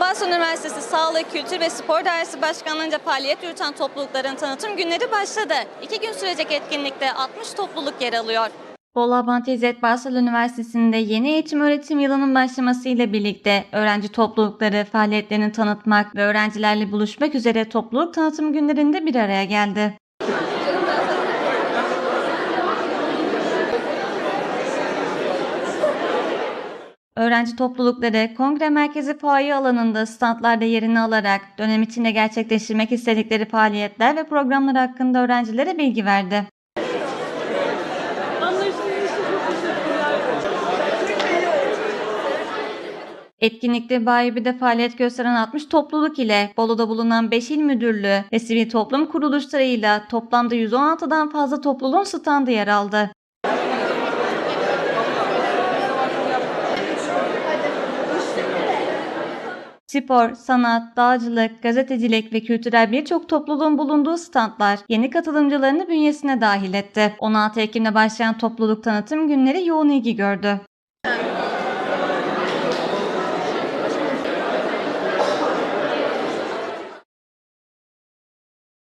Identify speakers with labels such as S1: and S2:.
S1: Boğaziçi Üniversitesi Sağlık, Kültür ve Spor Dairesi Başkanlığı'nca faaliyet yürüten toplulukların tanıtım günleri başladı. İki gün sürecek etkinlikte 60 topluluk yer alıyor. Bolu Abant İzzet Üniversitesi'nde yeni eğitim öğretim yılının başlamasıyla birlikte öğrenci toplulukları faaliyetlerini tanıtmak ve öğrencilerle buluşmak üzere topluluk tanıtım günlerinde bir araya geldi. Öğrenci toplulukları kongre merkezi fuaye alanında standlarda yerini alarak dönem içinde gerçekleştirmek istedikleri faaliyetler ve programlar hakkında öğrencilere bilgi verdi. Etkinlikte Bayibi'de faaliyet gösteren 60 topluluk ile Bolu'da bulunan 5 il müdürlüğü ve sivil toplum kuruluşlarıyla toplamda 116'dan fazla topluluğun standı yer aldı. Spor, sanat, dağcılık, gazetecilik ve kültürel birçok topluluğun bulunduğu standlar yeni katılımcılarını bünyesine dahil etti. 16 Ekim'de başlayan topluluk tanıtım günleri yoğun ilgi gördü.